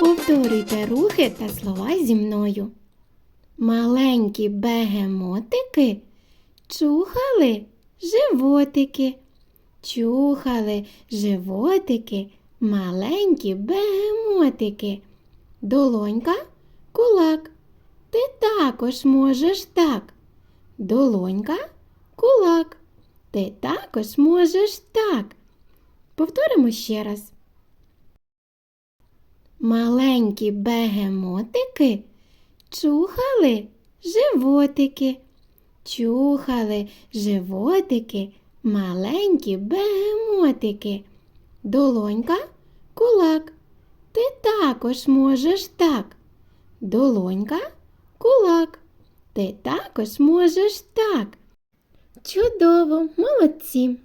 Повторюйте рухи та слова зі мною. Маленькі бегемотики чухали животики. Чухали животики, маленькі бегемотики. Долонька кулак. Ти також можеш так. Долонька кулак. Ти також можеш так. Повторимо ще раз. Маленькі бегемотики чухали животики. Чухали животики, маленькі бегемотики. Долонька кулак. Ти також можеш так. Долонька кулак. Ти також можеш так. Чудово, молодці!